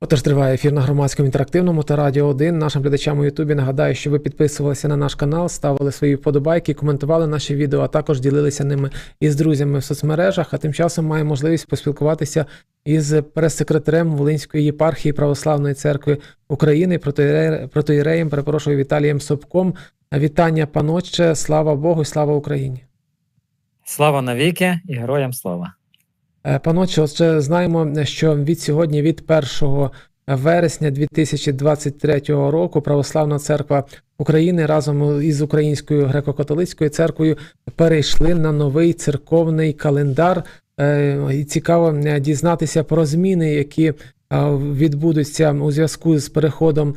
Отож триває ефір на громадському інтерактивному та радіо 1. Нашим глядачам у Ютубі нагадаю, що ви підписувалися на наш канал, ставили свої вподобайки, коментували наші відео, а також ділилися ними із друзями в соцмережах. А тим часом має можливість поспілкуватися із прес-секретарем Волинської єпархії Православної церкви України, протоіре- протоіреєм, перепрошую, Віталієм Собком. Вітання, панотче, слава Богу, слава Україні. Слава навіки і героям слава. Е, Паноче, отже, знаємо, що від сьогодні, від 1 вересня 2023 року, Православна церква України разом із Українською греко-католицькою церквою перейшли на новий церковний календар. Е, І цікаво е, дізнатися про зміни, які відбудуться у зв'язку з переходом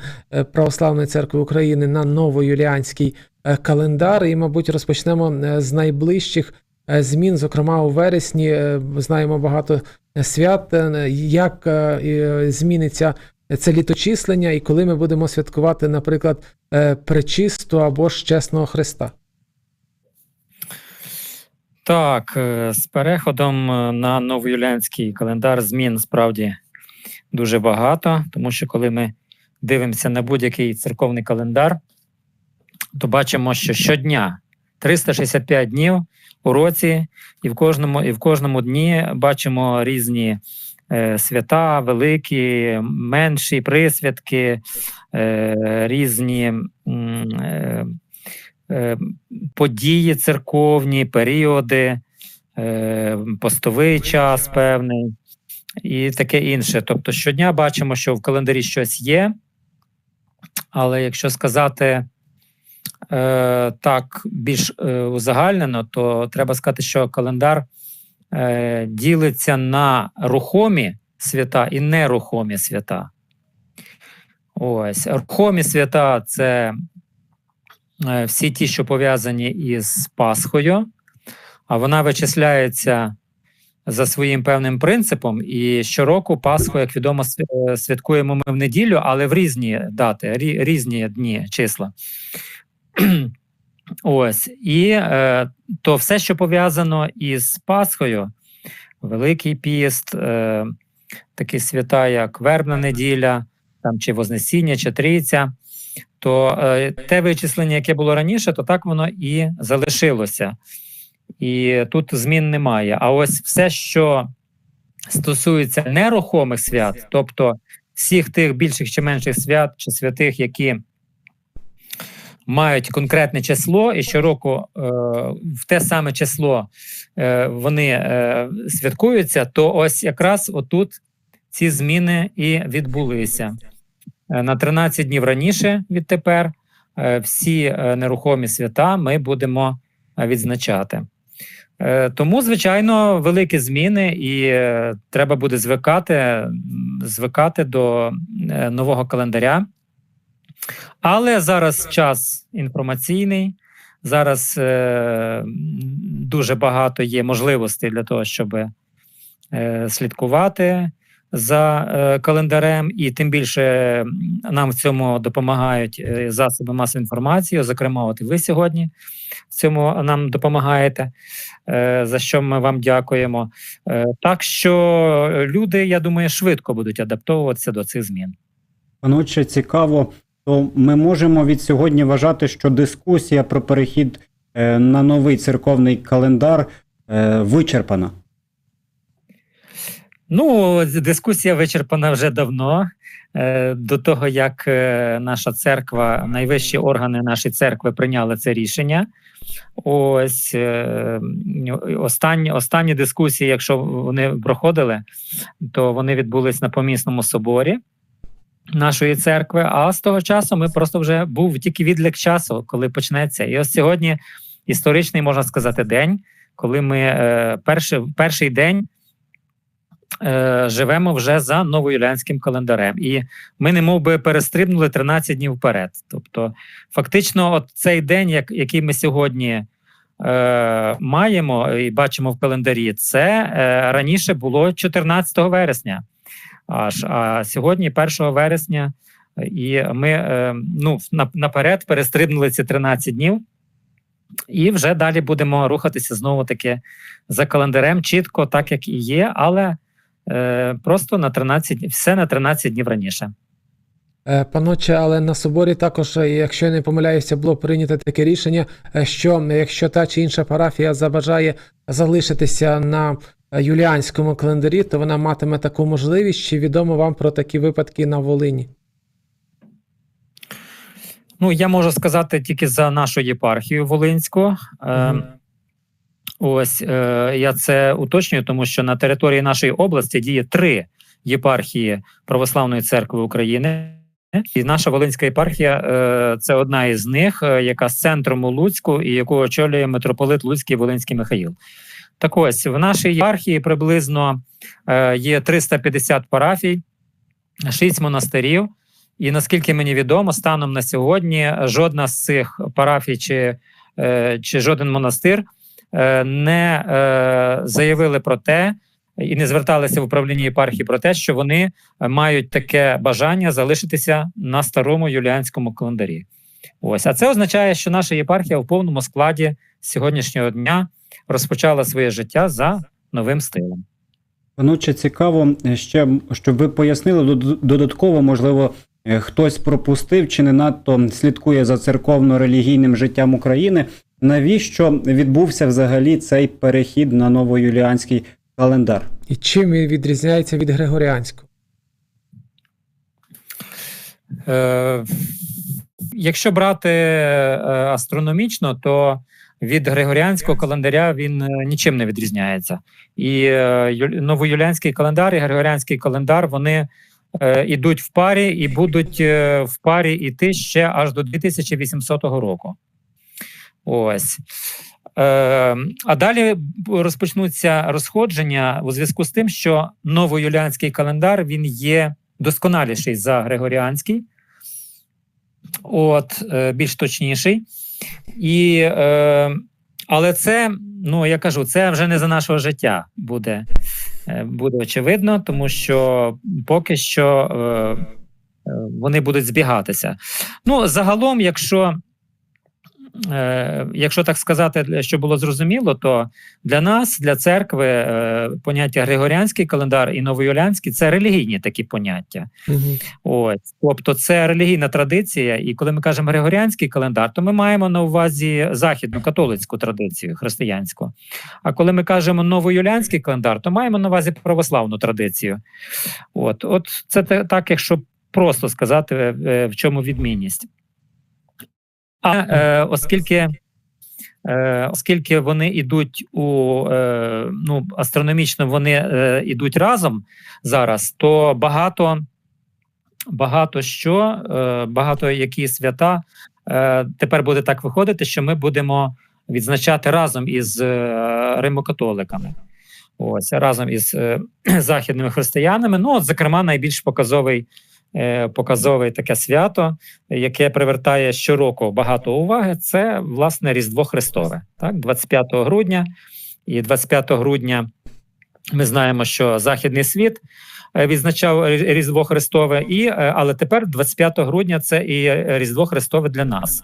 Православної церкви України на новоюліанський е, календар. І, мабуть, розпочнемо з найближчих змін, зокрема у вересні. е, Знаємо багато свят. Е, Як е, е, зміниться це літочислення, і коли ми будемо святкувати, наприклад, е, пречисту або ж чесного Христа? Так, е, з переходом е, на новоюліанський календар змін справді дуже багато, тому що коли ми дивимося на будь-який церковний календар, то бачимо, що щодня 365 днів у році, і в кожному, і в кожному дні бачимо різні е, свята, великі, менші присвятки, е, різні. Е, події церковні, періоди, постовий час певний і таке інше. Тобто щодня бачимо, що в календарі щось є, але якщо сказати так більш е, узагальнено, то треба сказати, що календар е, ділиться на рухомі свята і нерухомі свята. Ось рухомі свята це е, всі ті, що пов'язані із Пасхою, а вона вичисляється за своїм певним принципом. І щороку Пасху, як відомо, е, святкуємо ми в неділю, але в різні дати, різні дні, числа. Ось. І е, то все, що пов'язано із Пасхою, Великий піст, е, такі свята, як Вербна неділя, там, чи Вознесіння, чи Трійця, то е, те вичислення, яке було раніше, то так воно і залишилося. І тут змін немає. А ось все, що стосується нерухомих свят, тобто всіх тих більших чи менших свят чи святих, які мають конкретне число, і щороку е, в те саме число е, вони е, святкуються, то ось якраз отут ці зміни і відбулися. Е, На 13 днів раніше відтепер е, всі е, нерухомі свята ми будемо е, відзначати. Тому, звичайно, великі зміни, і треба буде звикати, звикати до нового календаря. Але зараз час інформаційний, зараз е, дуже багато є можливостей для того, щоб е, слідкувати за е, календарем, і тим більше нам в цьому допомагають е, засоби масової інформації. Зокрема, от і ви сьогодні в цьому нам допомагаєте, е, за що ми вам дякуємо. Е, Так що люди, я думаю, швидко будуть адаптовуватися до цих змін. Паноче, цікаво, то ми можемо від сьогодні вважати, що дискусія про перехід е, на новий церковний календар е, вичерпана. Ну, дискусія вичерпана вже давно. Е, До того, як наша церква, найвищі органи нашої церкви прийняли це рішення. Ось останні, останні дискусії, якщо вони проходили, то вони відбулись на помісному соборі нашої церкви. А з того часу ми просто вже був тільки відлік часу, коли почнеться. І ось сьогодні історичний, можна сказати, день, коли ми е, перший, перший день е, живемо вже за новоюліанським календарем. І ми не би перестрибнули 13 днів вперед. Тобто, фактично, от цей день, як, який ми сьогодні е, маємо і бачимо в календарі, це е, раніше було 14 вересня. Аж а сьогодні, 1 вересня, і ми е, ну, наперед перестрибнули ці 13 днів. І вже далі будемо рухатися знову таки за календарем, чітко, так як і є, але е, просто на 13, все на 13 днів раніше. Е, Паноче, але на соборі також, якщо я не помиляюся, було прийнято таке рішення, що якщо та чи інша парафія забажає залишитися на юліанському календарі, то вона матиме таку можливість. Чи відомо вам про такі випадки на Волині? Ну, я можу сказати тільки за нашу єпархію Волинську. Е, Мгм. Ось е, я це уточнюю, тому що на території нашої області діє три єпархії Православної церкви України. І наша Волинська єпархія е, це одна із них, е, яка з центром у Луцьку і яку очолює митрополит Луцький Волинський Михаїл. Так ось в нашій єпархії приблизно е, є 350 парафій, 6 монастирів. І наскільки мені відомо, станом на сьогодні жодна з цих парафій чи, е, чи жоден монастир е, не заявили про те і не зверталися в управління єпархії про те, що вони мають таке бажання залишитися на старому юліанському календарі. Ось, а це означає, що наша єпархія в повному складі сьогоднішнього дня розпочала своє життя за новим стилем. Пануче, цікаво е, ще, щоб ви пояснили додатково, можливо, е, хтось пропустив чи не надто слідкує за церковно-релігійним життям України. Навіщо відбувся взагалі цей перехід на новоюліанський календар? І чим він відрізняється від Григоріанського? Е, якщо брати е, астрономічно, то від Григоріанського календаря він е, нічим не відрізняється. І е, новоюліанський календар і Григоріанський календар вони е, ідуть в парі і будуть е, в парі іти ще аж до 2800 року. Ось. Е, а далі розпочнуться розходження у зв'язку з тим, що новоюліанський календар він є досконаліший за Григоріанський, от, е, більш точніший. І, е, але це, ну я кажу, це вже не за нашого життя буде, е, буде очевидно, тому що поки що е, е, вони будуть збігатися. Ну, загалом, якщо. Е, Якщо так сказати, що було зрозуміло, то для нас, для церкви, е, поняття Григоріанський календар і новоюліанський це релігійні такі поняття. Угу. Ось, тобто, це релігійна традиція, і коли ми кажемо Григоріанський календар, то ми маємо на увазі західну католицьку традицію християнську. А коли ми кажемо новоюліанський календар, то маємо на увазі православну традицію. От, от це так, якщо просто сказати, е, в чому відмінність. А е, оскільки. Е, оскільки вони йдуть у е, ну астрономічно, вони е, йдуть разом зараз, то багато багато що, е, багато які свята е, тепер буде так виходити, що ми будемо відзначати разом із е, римокатоликами. Ось разом із е, західними християнами. Ну, от, зокрема, найбільш показовий, е, показовий таке свято, яке привертає щороку багато уваги, це власне Різдво Христове, так, 25 грудня. І 25 грудня ми знаємо, що Західний світ е, відзначав Різдво Христове, і, е, але тепер 25 грудня це і Різдво Христове для нас.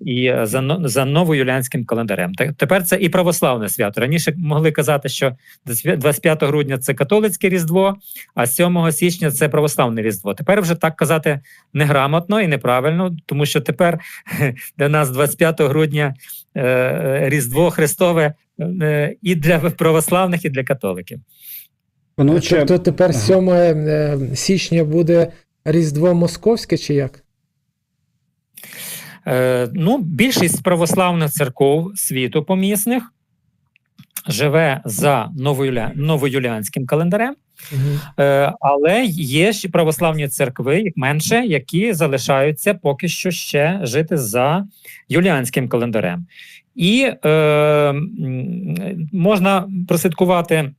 І е, за, за новоюліанським календарем. Те- Тепер це і православне свято. Раніше могли казати, що 25 грудня це католицьке Різдво, а 7 січня це православне Різдво. Тепер вже так казати неграмотно і неправильно, тому що тепер для нас 25 грудня е, е, Різдво Христове е, і для православних, і для католиків. Пануче, Тобто тепер 7 е, січня буде Різдво Московське чи як? Е, ну, більшість православних церков світу помісних живе за новоюля... новоюліанським календарем, Угу. е, але є ще православні церкви, їх менше, які залишаються поки що ще жити за юліанським календарем. І е, можна прослідкувати.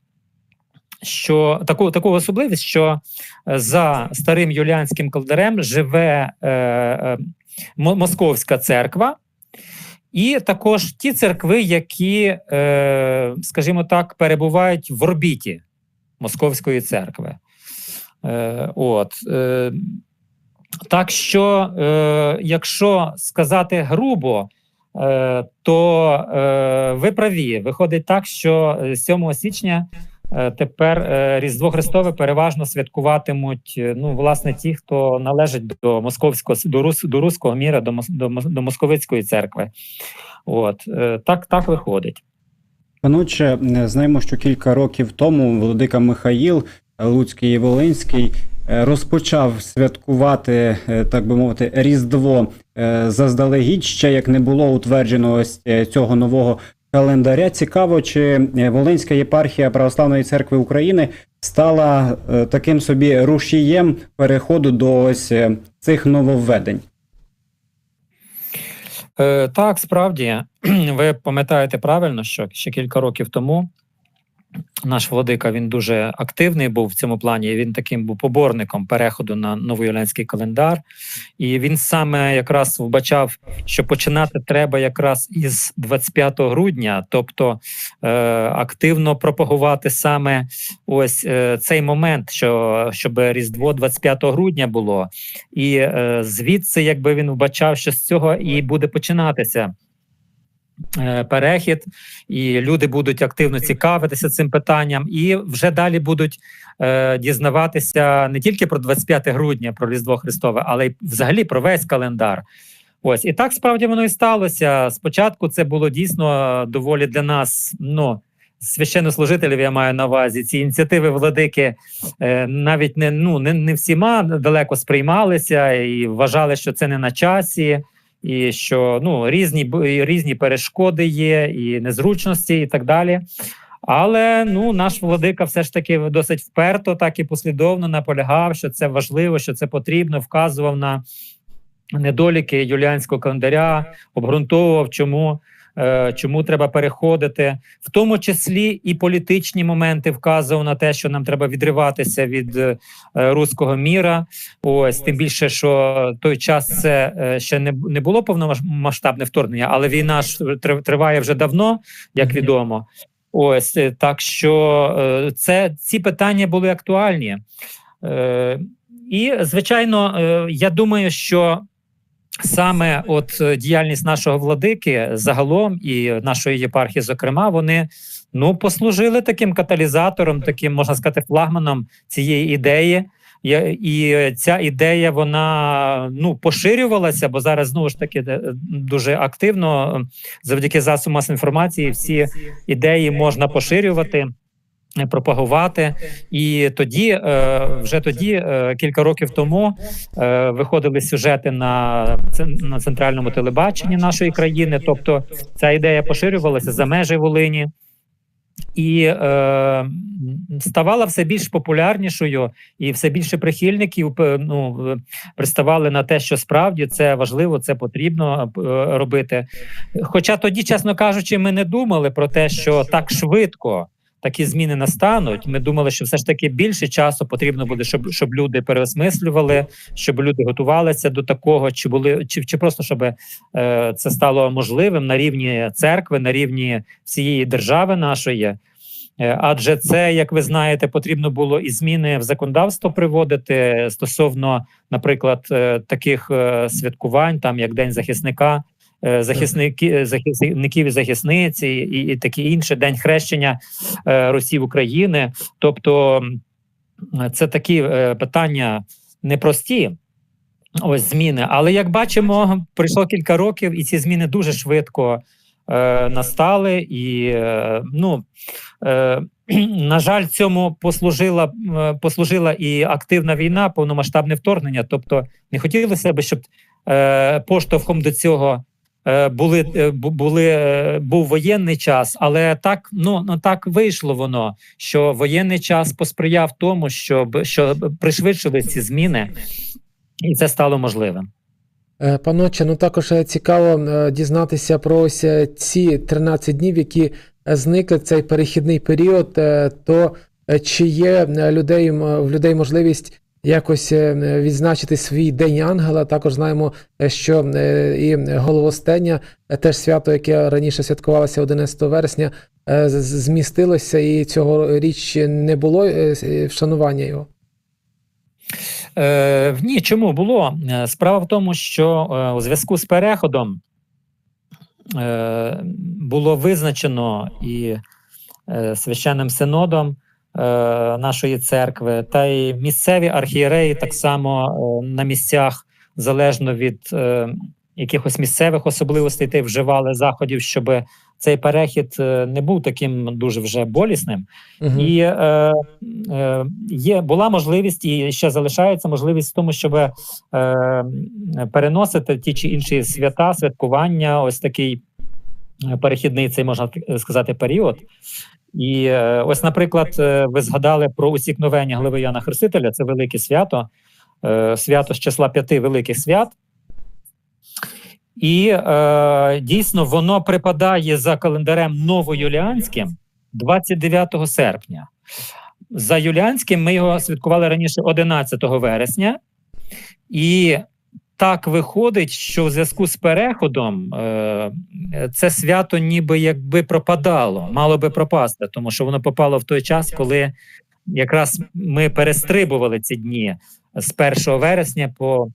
Що таку таку особливість, що е, за старим юліанським календарем живе е, е, Московська церква, і також ті церкви, які, е, скажімо так, перебувають в орбіті Московської церкви. Е, от, е, так що, е, якщо сказати грубо, е, то е, ви праві. Виходить так, що е, 7 січня е, тепер е, Різдво Христове переважно святкуватимуть е, ну, власне, ті, хто належить до московського до, рус, до руського міра, до, до, до московицької церкви. От е, так, так виходить. Паноче, е, знаємо, що кілька років тому владика Михаїл е, Луцький і Волинський е, розпочав святкувати, е, так би мовити, Різдво е, заздалегідь, ще як не було утверджено ось е, цього нового календаря. Цікаво, чи е, Волинська єпархія Православної церкви України стала е, таким собі рушієм переходу до ось е, цих нововведень. Так, справді, ви пам'ятаєте правильно, що ще кілька років тому наш владика він дуже активний був в цьому плані. Він таким був поборником переходу на новоюлянський календар, і він саме якраз вбачав, що починати треба якраз із 25 грудня, тобто е, активно пропагувати саме ось е, цей момент, що щоб Різдво 25 грудня було, і е, звідси, якби він вбачав, що з цього і буде починатися. Е, Перехід, і люди будуть активно цікавитися цим питанням, і вже далі будуть е, дізнаватися не тільки про 25 грудня, про Різдво Христове, але й взагалі про весь календар. Ось і так справді воно і сталося. Спочатку це було дійсно доволі для нас. Ну священнослужителів я маю на увазі. Ці ініціативи владики е, навіть не ну не, не всіма далеко сприймалися і вважали, що це не на часі, і що ну різні різні перешкоди є, і незручності, і так далі. Але ну наш владика все ж таки досить вперто, так і послідовно наполягав, що це важливо, що це потрібно, вказував на недоліки юліанського календаря, обґрунтовував, чому. Е, Чому треба переходити, в тому числі і політичні моменти вказував на те, що нам треба відриватися від е, руського міра. Ось тим більше, що той час це е, ще не, не було повномасштабне вторгнення, але війна ж триває вже давно, як відомо. Ось так що це ці питання були актуальні. І, звичайно, я думаю, що саме от е, діяльність нашого владики загалом і нашої єпархії, зокрема, вони ну послужили таким каталізатором, таким можна сказати, флагманом цієї ідеї. І ця ідея вона ну поширювалася, бо зараз знову ж таки дуже активно завдяки засобам інформації всі ідеї можна поширювати, пропагувати. І тоді, е, вже тоді, е, кілька років тому, е, виходили сюжети на, на центральному телебаченні нашої країни. Тобто, ця ідея поширювалася за межі Волині. І е, ставала все більш популярнішою, і все більше прихильників ну, приставали на те, що справді це важливо, це потрібно робити. Хоча тоді, чесно кажучи, ми не думали про те, що так швидко такі зміни настануть. Ми думали, що все ж таки більше часу потрібно буде, щоб, щоб люди переосмислювали, щоб люди готувалися до такого, чи були чи, чи просто щоб е, це стало можливим на рівні церкви, на рівні всієї держави нашої. Е, Адже це, як ви знаєте, потрібно було і зміни в законодавство приводити стосовно, наприклад, е, таких е, святкувань, там як День захисника, захисники, захисників і захисниці, і, і таке інше, День хрещення е, Росії України. Тобто це такі е, питання непрості. Ось зміни. Але як бачимо, пройшло кілька років, і ці зміни дуже швидко е, настали. І е, ну е, на жаль, цьому послужила, е, послужила і активна війна, повномасштабне вторгнення. Тобто, не хотілося б, щоб е, поштовхом до цього. Е, Були, е, бу- були, е, був воєнний час, але так ну, ну так вийшло воно, що воєнний час посприяв тому, щоб що пришвидшили ці зміни, і це стало можливим. Паноче, ну також цікаво дізнатися про ось ці 13 днів, які зникли цей перехідний період. То чи є людей в людей можливість якось е, відзначити свій день ангела? Також знаємо, е, що е, і головостення, теж свято, яке раніше святкувалося 11 вересня, змістилося, і цього річ не було вшанування його. Е, ні, чому було? Справа в тому, що е, у зв'язку з переходом е, було визначено і е, священним синодом нашої церкви, та й місцеві архієреї так само е, на місцях, залежно від е, якихось місцевих особливостей, та й вживали заходів, щоб цей перехід е, не був таким дуже вже болісним. Мгм. І е, е, є була можливість, і ще залишається можливість в тому, щоб е, переносити ті чи інші свята, святкування, ось такий е, перехідний цей можна сказати період. І е, ось, наприклад, е, ви згадали про усікновення глави Яна Хрестителя. Це велике свято, е, свято з числа п'яти великих свят. І е, дійсно воно припадає за календарем новоюліанським 29 серпня. За юліанським ми його святкували раніше 11 вересня, і так виходить, що в зв'язку з переходом е, це свято ніби якби пропадало, мало би пропасти, тому що воно попало в той час, коли якраз ми перестрибували ці дні з 1 вересня по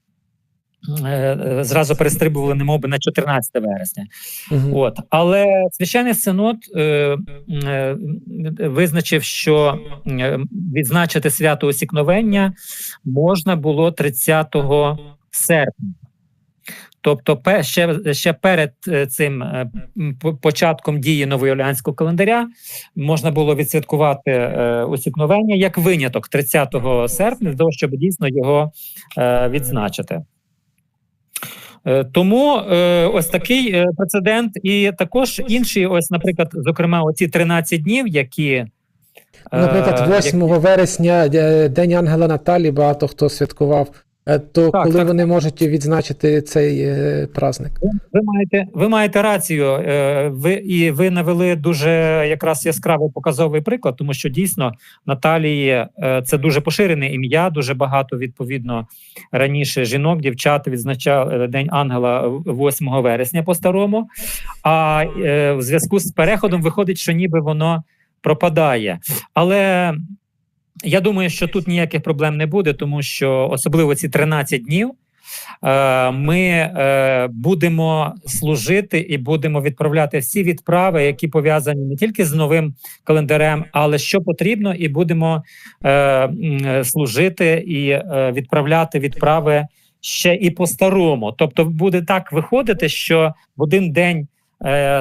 е, е, зразу перестрибували немов би на 14 вересня. Мгм. От, але священний синод е, е, визначив, що е, відзначити свято усікновення можна було 30 серпня. Тобто, ще, ще перед е, цим е, початком дії новоюліанського календаря можна було відсвяткувати е, усікновення як виняток 30 серпня, для того, щоб дійсно його відзначити. Тому ось такий прецедент, і також інші, ось, наприклад, зокрема, оці 13 днів, які Наприклад, 8 вересня, День Ангела Наталі, багато хто святкував. Е, То Так, коли так. вони можуть відзначити цей е, праздник? Ви маєте, ви маєте рацію. е, Ви і ви навели дуже якраз яскравий показовий приклад, тому що дійсно Наталії е, це дуже поширене ім'я. Дуже багато відповідно раніше жінок, дівчат відзначали День Ангела 8 вересня по старому. А е, в зв'язку з переходом виходить, що ніби воно пропадає. Але я думаю, що тут ніяких проблем не буде, тому що особливо ці 13 днів. е, Ми е, будемо служити і будемо відправляти всі відправи, які пов'язані не тільки з новим календарем, але що потрібно, і будемо е, служити і відправляти відправи ще і по старому. Тобто, буде так виходити, що в один день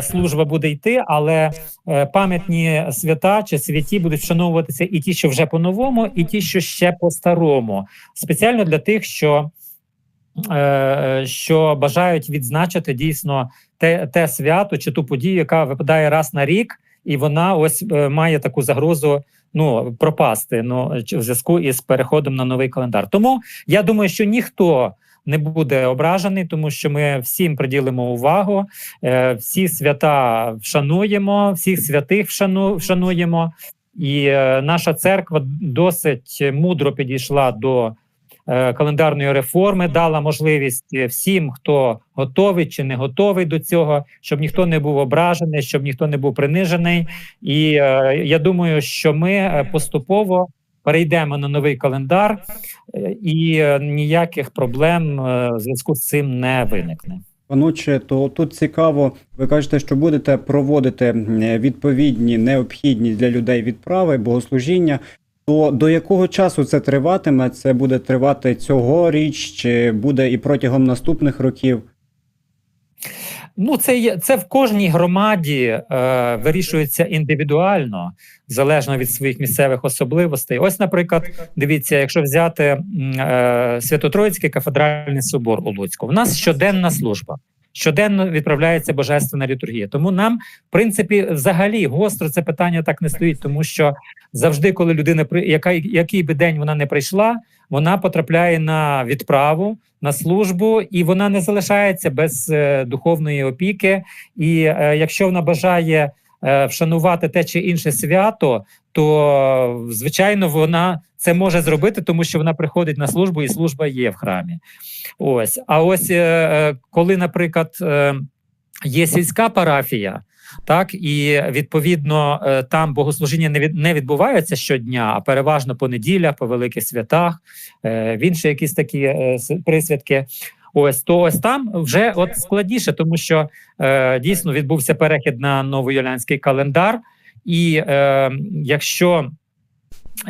служба буде йти, але е, пам'ятні свята чи святі будуть вшановуватися і ті, що вже по-новому, і ті, що ще по-старому, спеціально для тих, що. е, Що бажають відзначити дійсно те, те свято чи ту подію, яка випадає раз на рік, і вона ось е, має таку загрозу ну пропасти ну в зв'язку із переходом на новий календар. Тому я думаю, що ніхто не буде ображений, тому що ми всім приділимо увагу, е, всі свята вшануємо, всіх святих вшану, вшануємо, і е, наша церква досить мудро підійшла до е, календарної реформи, дала можливість всім, хто готовий чи не готовий до цього, щоб ніхто не був ображений, щоб ніхто не був принижений. І я думаю, що ми поступово перейдемо на новий календар, і е, ніяких проблем е, в зв'язку з цим не виникне. Пануче, то тут цікаво, ви кажете, що будете проводити відповідні необхідні для людей відправи, богослужіння. То до якого часу це триватиме? Це буде тривати цьогоріч, чи буде і протягом наступних років? Ну, це є це в кожній громаді е, вирішується індивідуально, залежно від своїх місцевих особливостей. Ось, наприклад, дивіться, якщо взяти е, Свято-Троїцький кафедральний собор у Луцьку, в нас щоденна служба. Щоденно відправляється божественна літургія. Тому нам, в принципі, взагалі гостро це питання так не стоїть, тому що завжди, коли людина яка який би день вона не прийшла, вона потрапляє на відправу на службу, і вона не залишається без е, духовної опіки. І е, якщо вона бажає е, вшанувати те чи інше свято, то звичайно вона це може зробити, тому що вона приходить на службу, і служба є в храмі. Ось, а ось е, е, коли, наприклад, е, є сільська парафія. Так і відповідно там богослужіння не відбувається щодня, а переважно по неділях, по великих святах, в інші якісь такі присвятки. Ось то ось там вже от складніше, тому що дійсно відбувся перехід на новоюліанський календар, і якщо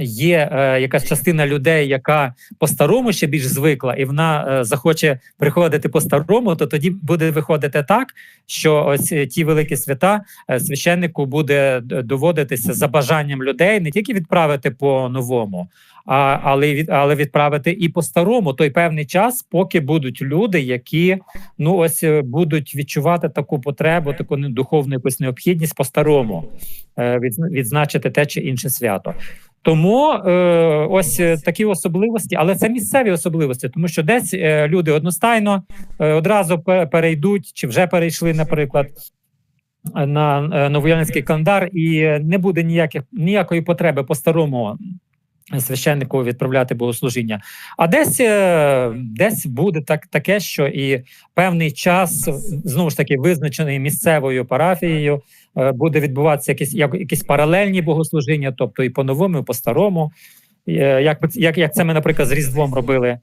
є е, якась частина людей, яка по-старому ще більш звикла, і вона е, захоче приходити по-старому, то тоді буде виходити так, що ось е, ті великі свята е, священнику буде доводитися за бажанням людей не тільки відправити по новому, а, але, від, але відправити і по-старому той певний час, поки будуть люди, які ну ось е, будуть відчувати таку потребу, таку духовну якусь необхідність по-старому е, відзначити те чи інше свято. Тому е, ось е, такі особливості, але це місцеві особливості, тому що десь е, люди одностайно е, одразу перейдуть чи вже перейшли, наприклад, на е, новоянський календар, і не буде ніяких ніякої потреби по старому священнику відправляти богослужіння. А десь е, десь буде так таке, що і певний час знову ж таки визначений місцевою парафією е, буде відбуватися якісь як, якісь паралельні богослужіння, тобто і по-новому, і по-старому. Е, Як, як, як це ми, наприклад, з Різдвом робили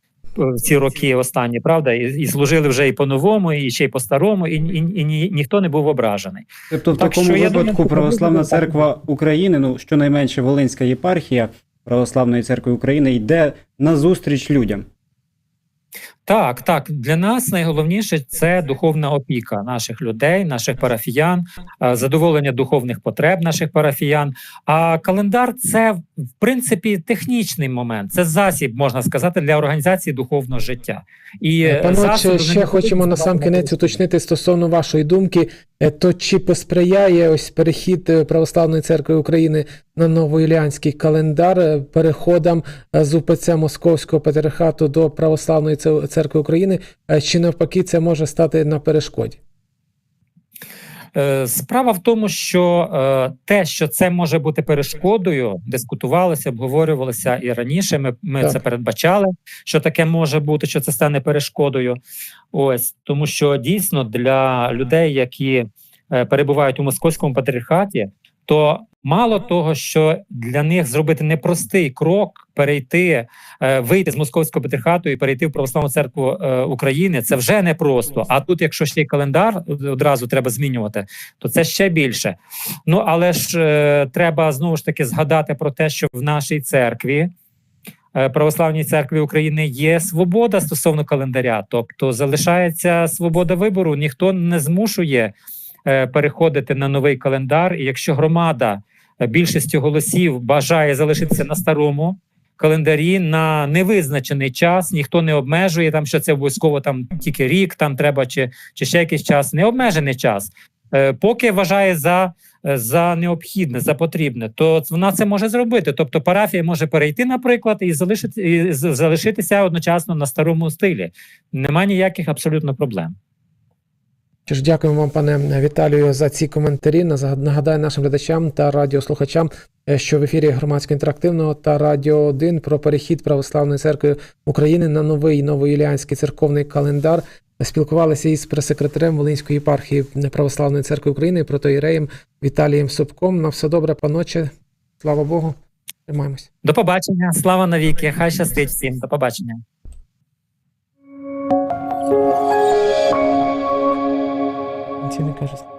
ці роки останні, правда, і, і служили вже і по-новому, і ще й по-старому, і, і, і ні, ніхто не був ображений. Тобто, в Так такому що випадку думаю, Православна церква України, ну щонайменше Волинська єпархія Православної церкви України, йде назустріч людям. Так, так, для нас найголовніше це духовна опіка наших людей, наших парафіян, е, задоволення духовних потреб наших парафіян. А календар це в принципі технічний момент, це засіб, можна сказати, для організації духовного життя. І е, отче, не ще хочемо на сам кінець уточнити стосовно вашої думки, е, то чи посприяє ось перехід е, Православної церкви України на новоіліанський календар е, переходам е, з УПЦ Московського патріархату до Православної Це- церкви України, чи навпаки це може стати на перешкоді? Е, Справа в тому, що е, те, що це може бути перешкодою, дискутувалося, обговорювалося і раніше. Ми, ми Так. це передбачали, що таке може бути, що це стане перешкодою. Ось тому, що дійсно для людей, які е, перебувають у московському патріархаті, то мало того, що для них зробити непростий крок, перейти, е, вийти з московського патріархату і перейти в православну церкву е, України, це вже непросто. А тут, якщо ще й календар одразу треба змінювати, то це ще більше. Ну але ж е, треба знову ж таки згадати про те, що в нашій церкві. Православній церкві України є свобода стосовно календаря, тобто залишається свобода вибору. Ніхто не змушує переходити на новий календар. І якщо громада е, більшістю голосів бажає залишитися на старому календарі на невизначений час, ніхто не обмежує там, що це обов'язково там тільки рік, там треба чи, чи ще якийсь час, необмежений час. Е, Поки вважає за, е, за необхідне, за потрібне, то вона це може зробити. Тобто парафія може перейти, наприклад, і залишити і залишитися одночасно на старому стилі. Нема ніяких абсолютно проблем. Що ж, дякуємо вам, пане Віталію, за ці коментарі. Нагадаю нашим глядачам та радіослухачам, е, що в ефірі громадсько інтерактивного та Радіо 1 про перехід Православної церкви України на новий новоюліанський церковний календар. Спілкувалися із прес-секретарем Волинської єпархії Православної церкви України протоїреєм Віталієм Собком. На все добре, паноче. Слава Богу. Тримаємось. До побачення, слава навіки! Хай щастить всім. До побачення. Ці не каже.